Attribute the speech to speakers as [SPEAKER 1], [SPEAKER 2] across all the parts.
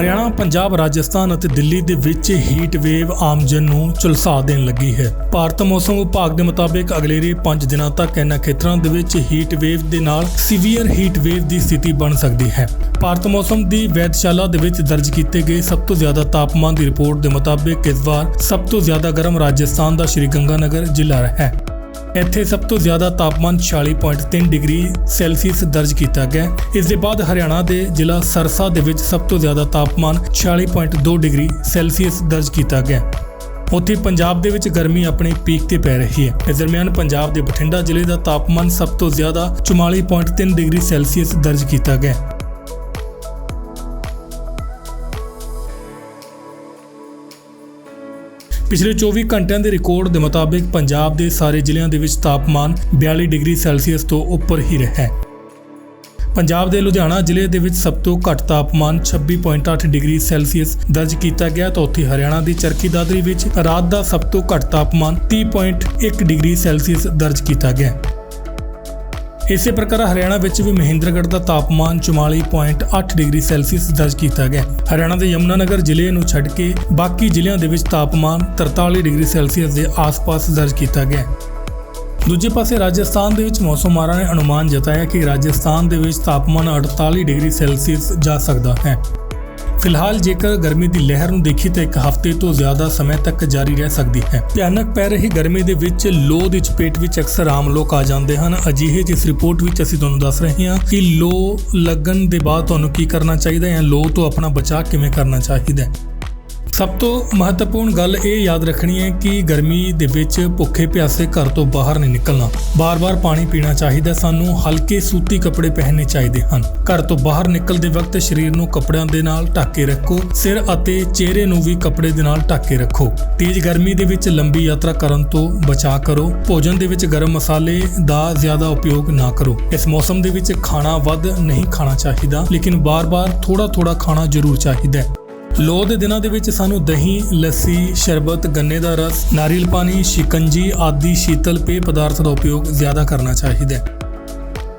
[SPEAKER 1] ਹਰਿਆਣਾ, ਪੰਜਾਬ, ਰਾਜਸਥਾਨ ਅਤੇ ਦਿੱਲੀ ਦੇ ਵਿੱਚ ਹੀਟ ਵੇਵ ਆਮ ਜਨ ਨੂੰ ਝੁਲਸਾ ਦੇਣ ਲੱਗੀ ਹੈ। ਭਾਰਤ ਮੌਸਮ ਵਿਭਾਗ ਦੇ ਮੁਤਾਬਿਕ ਅਗਲੇਰੇ 5 ਦਿਨਾਂ ਤੱਕ ਇਹਨਾਂ ਖੇਤਰਾਂ ਦੇ ਵਿੱਚ ਹੀਟ ਵੇਵ ਦੇ ਨਾਲ ਸੀਵੀਅਰ ਹੀਟ ਵੇਵ ਦੀ ਸਥਿਤੀ ਬਣ ਸਕਦੀ ਹੈ। ਭਾਰਤ ਮੌਸਮ ਦੀ ਵੈਧਸ਼ਾਲਾ ਦੇ ਵਿੱਚ ਦਰਜ ਕੀਤੇ ਗਏ ਸਭ ਤੋਂ ਜ਼ਿਆਦਾ ਤਾਪਮਾਨ ਦੀ ਰਿਪੋਰਟ ਦੇ ਮੁਤਾਬਿਕ ਇਸ ਵਾਰ ਸਭ ਤੋਂ ਜ਼ਿਆਦਾ ਗਰਮ ਰਾਜਸਥਾਨ ਦਾ ਸ਼੍ਰੀ ਗੰਗਾਨਗਰ ਜ਼ਿਲ੍ਹਾ ਹੈ। ਇੱਥੇ ਸਭ ਤੋਂ ਜ਼ਿਆਦਾ ਤਾਪਮਾਨ 46.3 ਡਿਗਰੀ ਸੈਲਸੀਅਸ ਦਰਜ ਕੀਤਾ ਗਿਆ ਇਸ ਦੇ ਬਾਅਦ ਹਰਿਆਣਾ ਦੇ ਜ਼ਿਲ੍ਹਾ ਸਰਸਾ ਦੇ ਵਿੱਚ ਸਭ ਤੋਂ ਜ਼ਿਆਦਾ ਤਾਪਮਾਨ 46.2 ਡਿਗਰੀ ਸੈਲਸੀਅਸ ਦਰਜ ਕੀਤਾ ਗਿਆ ਉੱਥੇ ਪੰਜਾਬ ਦੇ ਵਿੱਚ ਗਰਮੀ ਆਪਣੇ ਪੀਕ ਤੇ ਪੈ ਰਹੀ ਹੈ। ਇਸ ਦਰਮਿਆਨ ਪੰਜਾਬ ਦੇ ਬਠਿੰਡਾ ਜ਼ਿਲ੍ਹੇ ਦਾ ਤਾਪਮਾਨ ਸਭ ਤੋਂ ਜ਼ਿਆਦਾ 44.3 ਡਿਗਰੀ ਸੈਲਸੀਅਸ ਦਰਜ ਕੀਤਾ ਗਿਆ ਪਿਛਲੇ 24 ਘੰਟਿਆਂ ਦੇ ਰਿਕਾਰਡ ਦੇ ਮੁਤਾਬਿਕ ਪੰਜਾਬ ਦੇ ਸਾਰੇ ਜ਼ਿਲ੍ਹਿਆਂ ਦੇ ਵਿੱਚ ਤਾਪਮਾਨ 42 ਡਿਗਰੀ ਸੈਲਸੀਅਸ ਤੋਂ ਉੱਪਰ ਹੀ ਰਿਹਾ ਹੈ। ਪੰਜਾਬ ਦੇ ਲੁਧਿਆਣਾ ਜ਼ਿਲ੍ਹੇ ਦੇ ਵਿੱਚ ਸਭ ਤੋਂ ਘੱਟ ਤਾਪਮਾਨ 26.8 ਡਿਗਰੀ ਸੈਲਸੀਅਸ ਦਰਜ ਕੀਤਾ ਗਿਆ ਤਾਂ ਉੱਥੇ ਹਰਿਆਣਾ ਦੀ ਚਰਖੀ ਦਾਦਰੀ ਵਿੱਚ ਰਾਤ ਦਾ ਸਭ ਤੋਂ ਘੱਟ ਤਾਪਮਾਨ 30.1 ਡਿਗਰੀ ਸੈਲਸੀਅਸ ਦਰਜ ਕੀਤਾ ਗਿਆ। ਇਸੇ ਪ੍ਰਕਾਰ ਹਰਿਆਣਾ ਵਿੱਚ ਵੀ ਮਹਿੰਦਰਗੜ੍ਹ ਦਾ ਤਾਪਮਾਨ 44.8 ਡਿਗਰੀ ਸੈਲਸੀਅਸ ਦਰਜ ਕੀਤਾ ਗਿਆ। ਹਰਿਆਣਾ ਦੇ ਯਮੁਨਾਨਗਰ ਜ਼ਿਲ੍ਹੇ ਨੂੰ ਛੱਡ ਕੇ ਬਾਕੀ ਜ਼ਿਲ੍ਹਿਆਂ ਦੇ ਵਿੱਚ ਤਾਪਮਾਨ 43 ਡਿਗਰੀ ਸੈਲਸੀਅਸ ਦੇ ਆਸ-ਪਾਸ ਦਰਜ ਕੀਤਾ ਗਿਆ। ਦੂਜੇ ਪਾਸੇ ਰਾਜਸਥਾਨ ਦੇ ਵਿੱਚ ਮੌਸਮਾਰਾਂ ਨੇ ਅਨੁਮਾਨ ਜਤਾਇਆ ਕਿ ਰਾਜਸਥਾਨ ਦੇ ਵਿੱਚ ਤਾਪਮਾਨ 48 ਡਿਗਰੀ ਸੈਲਸੀਅਸ ਜਾ ਸਕਦਾ ਹੈ। ਫਿਲਹਾਲ ਜੇਕਰ ਗਰਮੀ ਦੀ ਲਹਿਰ ਨੂੰ ਦੇਖੀ ਤਾਂ ਇੱਕ ਹਫ਼ਤੇ ਤੋਂ ਜ਼ਿਆਦਾ ਸਮੇਂ ਤੱਕ ਜਾਰੀ ਰਹਿ ਸਕਦੀ ਹੈ। ਭਿਆਨਕ ਪੈ ਰਹੀ ਗਰਮੀ ਦੇ ਵਿੱਚ ਲੋ ਦੀ ਚਪੇਟ ਵਿੱਚ ਅਕਸਰ ਆਮ ਲੋਕ ਆ ਜਾਂਦੇ ਹਨ। ਅਜਿਹੇ ਜਿਸ ਰਿਪੋਰਟ ਵਿੱਚ ਅਸੀਂ ਤੁਹਾਨੂੰ ਦੱਸ ਰਹੇ ਹਾਂ ਕਿ ਲੋ ਲੱਗਣ ਦੇ ਬਾਅਦ ਤੁਹਾਨੂੰ ਕੀ ਕਰਨਾ ਚਾਹੀਦਾ ਹੈ ਜਾਂ ਲੋ ਤੋਂ ਆਪਣਾ ਬਚਾਅ ਕਿਵੇਂ ਕਰਨਾ ਚਾਹੀਦਾ ਹੈ? ਸਭ ਤੋਂ ਮਹੱਤਵਪੂਰਨ ਗੱਲ ਇਹ ਯਾਦ ਰੱਖਣੀ ਹੈ ਕਿ ਗਰਮੀ ਦੇ ਵਿੱਚ ਭੁੱਖੇ ਪਿਆਸੇ ਘਰ ਤੋਂ ਬਾਹਰ ਨਹੀਂ ਨਿਕਲਣਾ। ਬਾਰ-ਬਾਰ ਪਾਣੀ ਪੀਣਾ ਚਾਹੀਦਾ, ਸਾਨੂੰ ਹਲਕੇ ਸੂਤੀ ਕੱਪੜੇ ਪਹਿਨਣੇ ਚਾਹੀਦੇ ਹਨ। ਘਰ ਤੋਂ ਬਾਹਰ ਨਿਕਲਦੇ ਵਕਤ ਸਰੀਰ ਨੂੰ ਕੱਪੜਿਆਂ ਦੇ ਨਾਲ ਢੱਕ ਕੇ ਰੱਖੋ, ਸਿਰ ਅਤੇ ਚਿਹਰੇ ਨੂੰ ਵੀ ਕੱਪੜੇ ਦੇ ਨਾਲ ਢੱਕ ਕੇ ਰੱਖੋ। ਤੇਜ਼ ਗਰਮੀ ਦੇ ਵਿੱਚ ਲੰਬੀ ਯਾਤਰਾ ਕਰਨ ਤੋਂ ਬਚਾ ਕਰੋ। ਭੋਜਨ ਦੇ ਵਿੱਚ ਗਰਮ ਮਸਾਲੇ ਦਾ ਜ਼ਿਆਦਾ ਉਪਯੋਗ ਨਾ ਕਰੋ। ਇਸ ਮੌਸਮ ਦੇ ਵਿੱਚ ਖਾਣਾ ਵੱਧ ਨਹੀਂ ਖਾਣਾ ਚਾਹੀਦਾ, ਲੇਕਿਨ ਬਾਰ-ਬਾਰ ਥੋੜਾ-ਥੋੜਾ ਖਾਣਾ ਜ਼ਰੂਰ ਚਾਹੀਦਾ ਹੈ। ਲੋ ਦੇ ਦਿਨਾਂ ਦੇ ਵਿੱਚ ਸਾਨੂੰ ਦਹੀਂ, ਲੱਸੀ, ਸ਼ਰਬਤ, ਗੰਨੇ ਦਾ ਰਸ, ਨਾਰੀਅਲ ਪਾਣੀ, ਸ਼ਿਕੰਜੀ ਆਦਿ ਸ਼ੀਤਲ ਪੇय ਪਦਾਰਥ ਦਾ ਉਪਯੋਗ ਜ਼ਿਆਦਾ ਕਰਨਾ ਚਾਹੀਦਾ ਹੈ।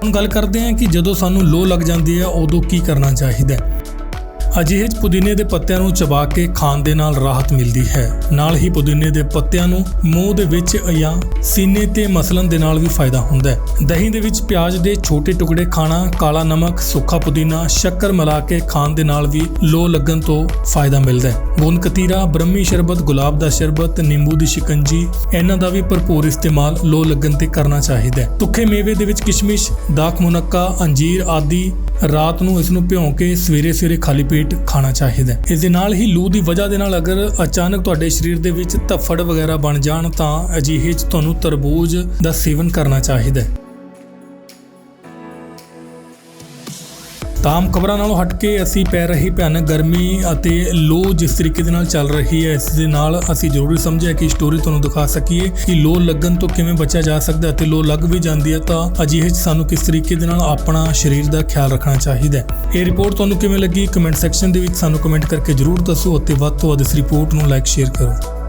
[SPEAKER 1] ਹੁਣ ਗੱਲ ਕਰਦੇ ਹਾਂ ਕਿ ਜਦੋਂ ਸਾਨੂੰ ਲੋ ਲੱਗ ਜਾਂਦੀ ਹੈ, ਉਦੋਂ ਕੀ ਕਰਨਾ ਚਾਹੀਦਾ ਹੈ। ਅਜਿਹੇ ਪੁਦੀਨੇ ਦੇ ਪੱਤਿਆਂ ਨੂੰ ਚਬਾ ਕੇ ਖਾਣ ਦੇ ਨਾਲ ਰਾਹਤ ਮਿਲਦੀ ਹੈ। ਨਾਲ ਹੀ ਪੁਦੀਨੇ ਦੇ ਪੱਤਿਆਂ ਨੂੰ ਮੂੰਹ ਦੇ ਵਿੱਚ ਜਾਂ ਸੀਨੇ ਤੇ ਮਸਲਣ ਦੇ ਨਾਲ ਵੀ ਫਾਇਦਾ ਹੁੰਦਾ ਹੈ। ਦਹੀਂ ਦੇ ਵਿੱਚ ਪਿਆਜ਼ ਦੇ ਛੋਟੇ ਟੁਕੜੇ ਖਾਣਾ, ਕਾਲਾ ਨਮਕ ਸੁੱਕਾ ਪੁਦੀਨਾ, ਸ਼ੱਕਰ ਮਿਲਾ ਕੇ ਖਾਣ ਦੇ ਨਾਲ ਵੀ ਲੋ ਲੱਗਣ ਤੋਂ ਫਾਇਦਾ ਮਿਲਦਾ ਹੈ। ਗੋਂਦ ਬ੍ਰਹਮੀ ਸ਼ਰਬਤ, ਗੁਲਾਬ ਦਾ ਸ਼ਰਬਤ, ਨਿੰਬੂ ਦੀ ਸ਼ਿਕੰਜੀ, ਇਹਨਾਂ ਦਾ ਵੀ ਭਰਪੂਰ ਇਸਤੇਮਾਲ ਲੋ ਲੱਗਣ ਤੇ ਕਰਨਾ ਚਾਹੀਦਾ ਹੈ। ਤੁਖੇ ਮੇਵੇ ਦੇ ਵਿੱਚ ਕਿਸ਼ਮਿਸ਼, ਦਾਖ ਮੁਨੱਕਾ, ਅੰਜੀਰ ਆਦਿ ਰਾਤ ਨੂੰ ਇਸ ਨੂੰ ਭਿਉਂ ਕੇ ਸਵੇਰੇ ਸਵੇਰੇ ਖਾਲੀ ਪੇਟ ਖਾਣਾ ਚਾਹੀਦਾ ਹੈ। ਇਸ ਦੇ ਨਾਲ ਹੀ ਲੂ ਦੀ ਵਜ੍ਹਾ ਦੇ ਨਾਲ ਅਗਰ ਅਚਾਨਕ ਤੁਹਾਡੇ ਸਰੀਰ ਦੇ ਵਿੱਚ ਧੱਫੜ ਵਗੈਰਾ ਬਣ ਜਾਣ ਤਾਂ ਅਜਿਹੇ 'ਚ ਤੁਹਾਨੂੰ ਤਰਬੂਜ ਦਾ ਸੇਵਨ ਕਰਨਾ ਚਾਹੀਦਾ ਹੈ। ਤਾਮ ਖਬਰਾਂ ਨਾਲੋਂ ਹਟ ਕੇ ਅਸੀਂ ਪੈ ਰਹੀ ਭਿਆਨਕ ਗਰਮੀ ਅਤੇ ਲੋ ਜਿਸ ਤਰੀਕੇ ਦੇ ਨਾਲ ਚੱਲ ਰਹੀ ਹੈ, ਇਸ ਦੇ ਨਾਲ ਅਸੀਂ ਜ਼ਰੂਰੀ ਸਮਝਿਆ ਕਿ ਸਟੋਰੀ ਤੁਹਾਨੂੰ ਦਿਖਾ ਸਕੀਏ ਕਿ ਲੋ ਲੱਗਣ ਤੋਂ ਕਿਵੇਂ ਬਚਿਆ ਜਾ ਸਕਦਾ ਅਤੇ ਲੋ ਲੱਗ ਵੀ ਜਾਂਦੀ ਹੈ ਤਾਂ ਅਜਿਹੇ 'ਚ ਸਾਨੂੰ ਕਿਸ ਤਰੀਕੇ ਦੇ ਨਾਲ ਆਪਣਾ ਸਰੀਰ ਦਾ ਖਿਆਲ ਰੱਖਣਾ ਚਾਹੀਦਾ ਹੈ। ਇਹ ਰਿਪੋਰਟ ਤੁਹਾਨੂੰ ਕਿਵੇਂ ਲੱਗੀ? ਕਮੈਂਟ ਸੈਕਸ਼ਨ ਦੇ ਵਿੱਚ ਸਾਨੂੰ ਕਮੈਂਟ ਕਰਕੇ ਜ਼ਰੂਰ ਦੱਸੋ ਅਤੇ ਵੱਧ ਤੋਂ ਵੱਧ ਇਸ ਰਿਪੋਰਟ ਨੂੰ ਲਾਈਕ ਸ਼ੇਅਰ ਕਰੋ।